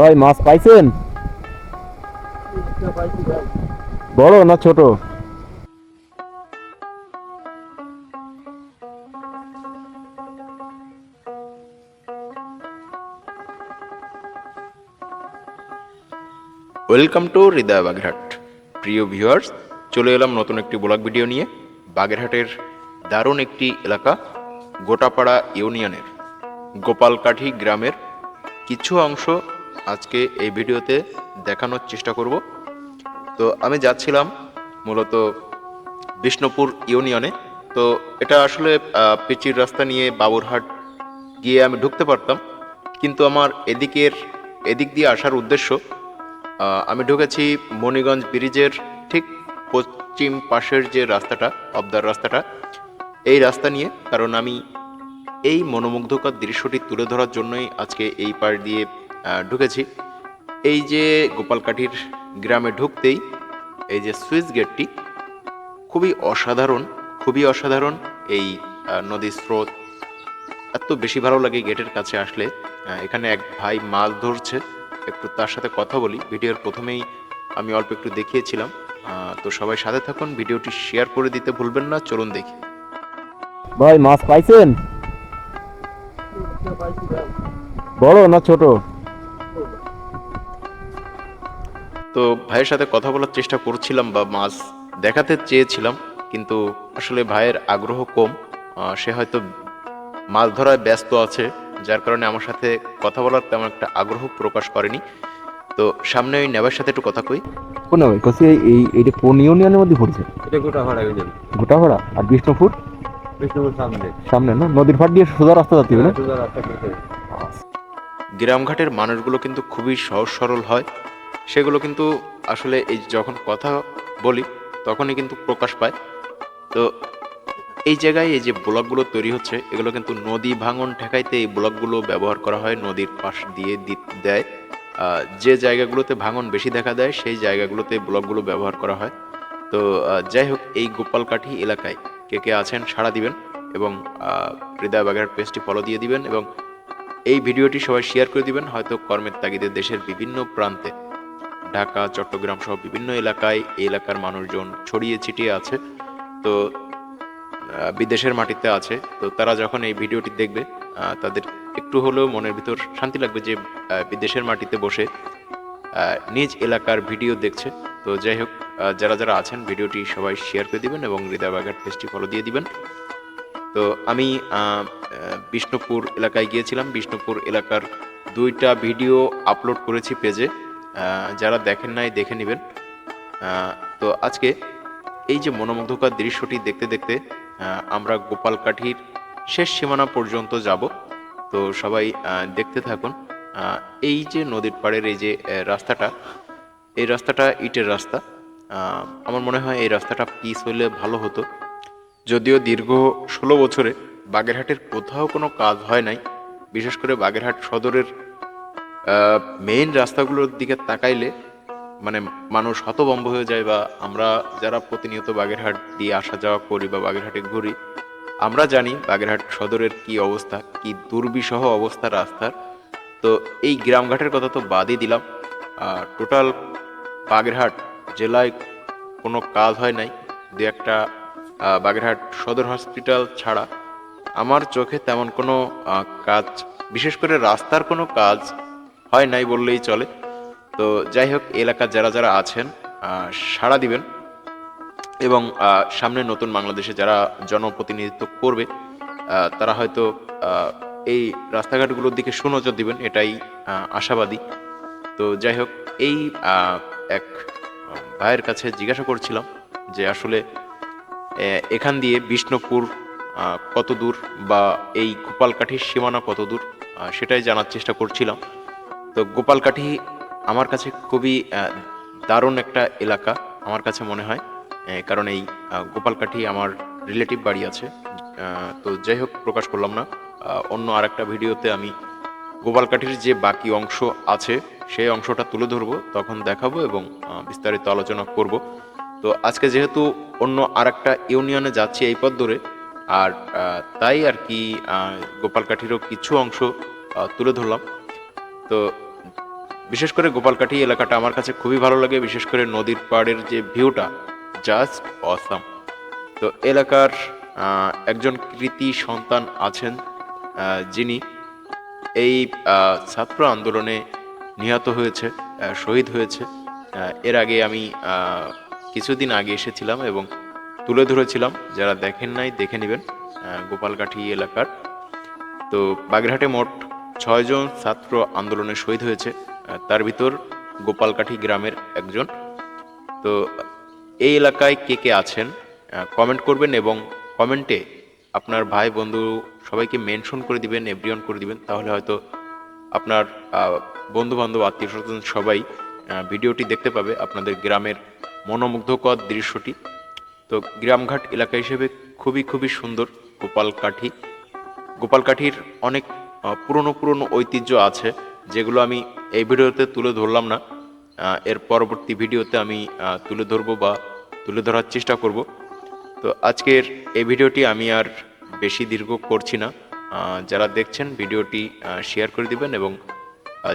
ভাই, মাছ পাইছেন? বড় না ছোট? Welcome to Hriday Bagerhat. প্রিয় ভিউয়ার্স চলে এলাম নতুন একটি ব্লগ ভিডিও নিয়ে। বাগেরহাটের দারুণ একটি এলাকা, গোটাপাড়া ইউনিয়নের গোপালকাঠি গ্রামের কিছু অংশ আজকে এই ভিডিওতে দেখানোর চেষ্টা করব। তো আমি যাচ্ছিলাম মূলত বিষ্ণুপুর ইউনিয়নে। তো এটা আসলে পিচির রাস্তা নিয়ে বাবুরহাট গিয়ে আমি ঢুকতে পারতাম। কিন্তু আমার এদিকের, এদিক দিয়ে আসার উদ্দেশ্য আমি ঢুকেছি মণিগঞ্জ ব্রিজের ঠিক পশ্চিম পাশের যে রাস্তাটা, অবদার রাস্তাটা, এই রাস্তা নিয়ে। কারণ আমি এই মনোমুগ্ধকর দৃশ্যটি তুলে ধরার জন্যই আজকে এই পার দিয়ে ঢুকেছি। এই যে গোপালকাঠির গ্রামে ঢুকতেই এই যে সুইচ গেটটি খুবই অসাধারণ খুবই অসাধারণ এই নদীর স্রোত। এত বেশি ভালো লাগে গেটের কাছে আসলে। এখানে এক ভাই মাছ ধরছে। একটু তার সাথে কথা বলি। ভিডিওর প্রথমেই আমি অল্প একটু দেখিয়েছিলাম। তো সবাই সাথে থাকুন, ভিডিওটি শেয়ার করে দিতে ভুলবেন না, চলুন দেখি। ভাই, মাছ পাইছেন? বড় না ছোট? তো ভাইয়ের সাথে কথা বলার চেষ্টা করছিলাম বা মাছ দেখাতে চেয়েছিলাম কিন্তু আসলে ভাইয়ের আগ্রহ কম। সে হয়তো মাছ ধরায় ব্যস্ত আছে যার কারণে আমার সাথে কথা বলার তেমন একটা আগ্রহ প্রকাশ করেনি। তো সামনে ওই নেবার সাথে একটু কথা কই। কোন ভাই কসি এই এইটা কোন ইউনিয়নের মধ্যে পড়ছে? এটা গোটা ভাড়া গোটাপাড়া আর বিষ্ণুপুর? বিষ্ণুপুর সামনে। সামনে না? নদীর ফাট দিয়ে সোজা রাস্তা যাতে হবে না? সোজা রাস্তা গ্রামঘাটের মানুষগুলো কিন্তু খুবই সহজ সরল হয়। সেগুলো কিন্তু আসলে এই যখন কথা বলি, তখনই কিন্তু প্রকাশ পায়। তো এই জায়গায় এই যে ব্লকগুলো তৈরি হচ্ছে, এগুলো কিন্তু নদী ভাঙন ঠেকাইতে এই ব্লকগুলো ব্যবহার করা হয়, নদীর পাশ দিয়ে দেয়। যে জায়গাগুলোতে ভাঙন বেশি দেখা দেয়, সেই জায়গাগুলোতে ব্লকগুলো ব্যবহার করা হয়। তো যাই হোক, এই গোপালকাঠি এলাকায় কে কে আছেন সাড়া দিবেন এবং হৃদয় বাগের পেজটি ফলো দিয়ে দিবেন এবং এই ভিডিওটি সবাই শেয়ার করে দিবেন। হয়তো কর্মের তাগিদে দেশের বিভিন্ন প্রান্তে ঢাকা, চট্টগ্রাম সহ বিভিন্ন এলাকায় এই এলাকার মানুষজন ছড়িয়ে ছিটিয়ে আছে। তো বিদেশের মাটিতে আছে। তো তারা যখন এই ভিডিওটি দেখবে তাদের একটু হলেও মনের ভিতর শান্তি লাগবে যে বিদেশের মাটিতে বসে নিজ এলাকার ভিডিও দেখছে। তো যাই হোক যারা যারা আছেন, ভিডিওটি সবাই শেয়ার করে দিবেন এবং হৃদয় বাগার পেজটি ফলো দিয়ে দিবেন। তো আমি বিষ্ণুপুর এলাকায় গিয়েছিলাম। বিষ্ণুপুর এলাকার দুইটা ভিডিও আপলোড করেছি পেজে। যারা দেখেন নাই, দেখে নেবেন। তো আজকে এই যে মনোমুগ্ধকর দৃশ্যটি দেখতে দেখতে আমরা গোপালকাঠির শেষ সীমানা পর্যন্ত যাব। তো সবাই দেখতে থাকুন। এই যে নদীর পাড়ের এই যে রাস্তাটা, এই রাস্তাটা ইটের রাস্তা। আমার মনে হয় এই রাস্তাটা পিস হলে ভালো হতো। যদিও দীর্ঘ ষোলো বছরে বাগেরহাটের কোথাও কোনো কাজ হয় নাই। বিশেষ করে বাগেরহাট সদরের মেইন রাস্তাগুলোর দিকে তাকাইলে মানে মানুষ হতবম্ব হয়ে যায় বা আমরা যারা প্রতিনিয়ত বাগেরহাট দিয়ে আসা যাওয়া করি বা বাগেরহাটে ঘুরি, আমরা জানি বাগেরহাট সদরের কি অবস্থা, কি দুর্বিষহ অবস্থা রাস্তার। তো এই গ্রামঘাটের কথা তো বাদই দিলাম। টোটাল বাগেরহাট জেলায় কোনো কাজ হয় নাই। দু একটা বাগেরহাট সদর হসপিটাল ছাড়া। আমার চোখে তেমন কোনো কাজ, বিশেষ করে রাস্তার কোনো কাজ হয় নাই বললেই চলে। তো যাই হোক এলাকার যারা যারা আছেন সাড়া দিবেন এবং সামনে নতুন বাংলাদেশে যারা জনপ্রতিনিধিত্ব করবে তারা হয়তো এই রাস্তাঘাটগুলোর দিকে সুনজর দিবেন, এটাই আশাবাদী। তো যাই হোক, এই এক, ভাইয়ের কাছে জিজ্ঞাসা করছিলাম যে আসলে এখান দিয়ে বিষ্ণুপুর কত দূর বা এই গোপালকাঠির সীমানা কত দূর সেটাই জানার চেষ্টা করছিলাম। তো গোপালকাঠি আমার কাছে খুবই দারুণ একটা এলাকা আমার কাছে মনে হয়। কারণ এই গোপালকাঠি আমার রিলেটিভ বাড়ি আছে। তো যাই হোক, প্রকাশ করলাম না। অন্য আরেকটা ভিডিওতে আমি গোপালকাঠির যে বাকি অংশ আছে, সেই অংশটা তুলে ধরবো, তখন দেখাবো এবং বিস্তারিত আলোচনা করব। তো আজকে যেহেতু অন্য আরেকটা ইউনিয়নে যাচ্ছি এই পথ ধরে, আর তাই আর কি গোপালকাঠিরও কিছু অংশ তুলে ধরলাম। তো বিশেষ করে গোপালকাঠি এলাকাটা আমার কাছে খুবই ভালো লাগে, বিশেষ করে নদীর পাড়ের যে ভিউটা জাস্ট অসাম তো এলাকার একজন কৃতি সন্তান আছেন যিনি এই ছাত্র আন্দোলনে নিহত হয়েছে শহীদ হয়েছে। এর আগে আমি কিছুদিন আগে এসেছিলাম এবং তুলে ধরেছিলাম, যারা দেখেন নাই দেখে নেবেন গোপালকাঠি এলাকার। তো বাগেরহাটে মোট ছয়জন ছাত্র আন্দোলনে শহীদ হয়েছে। তার ভিতর গোপালকাঠি গ্রামের একজন। তো এই এলাকায় কে কে আছেন কমেন্ট করবেন এবং কমেন্টে আপনার ভাই, বন্ধু সবাইকে মেনশন করে দিবেন এভরিওয়ান করে দিবেন। তাহলে হয়তো আপনার বন্ধু বান্ধব আত্মীয় স্বজন সবাই ভিডিওটি দেখতে পাবে আপনাদের গ্রামের মনোমুগ্ধকর দৃশ্যটি। তো গ্রামঘাট এলাকা হিসেবে খুবই খুবই সুন্দর গোপালকাঠি। গোপালকাঠির অনেক পুরনো পুরনো ঐতিহ্য আছে, যেগুলো আমি এই ভিডিওতে তুলে ধরলাম না। এর পরবর্তী ভিডিওতে আমি তুলে ধরবো বা তুলে ধরার চেষ্টা করব। তো আজকের এই ভিডিওটি আমি আর বেশি দীর্ঘ করছি না। যারা দেখছেন ভিডিওটি শেয়ার করে দিবেন এবং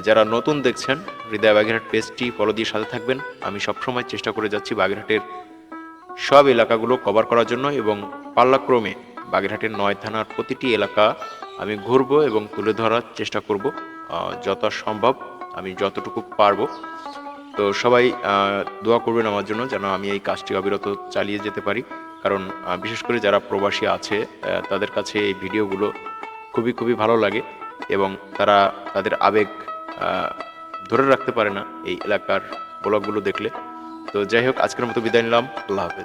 যারা নতুন দেখছেন, হৃদয় বাগেরহাট পেজটি ফলো দিয়ে সাথে থাকবেন। আমি সবসময় চেষ্টা করে যাচ্ছি বাগেরহাটের সব এলাকাগুলো কভার করার জন্য এবং পাল্লাক্রমে বাগেরহাটের নয় থানার প্রতিটি এলাকা আমি ঘুরবো এবং তুলে ধরার চেষ্টা করব সম্ভব আমি যতটুকু পারব। তো সবাই দোয়া করবেন আমার জন্য যেন আমি এই কাজটি অবিরত চালিয়ে যেতে পারি। কারণ বিশেষ করে যারা প্রবাসী আছে তাদের কাছে এই ভিডিওগুলো খুবই খুবই ভালো লাগে এবং তারা তাদের আবেগ ধরে রাখতে পারে না এই এলাকার ব্লগগুলো দেখলে। তো যাই হোক, আজকের মতো বিদায় নিলাম। আল্লাহ হাফেজ।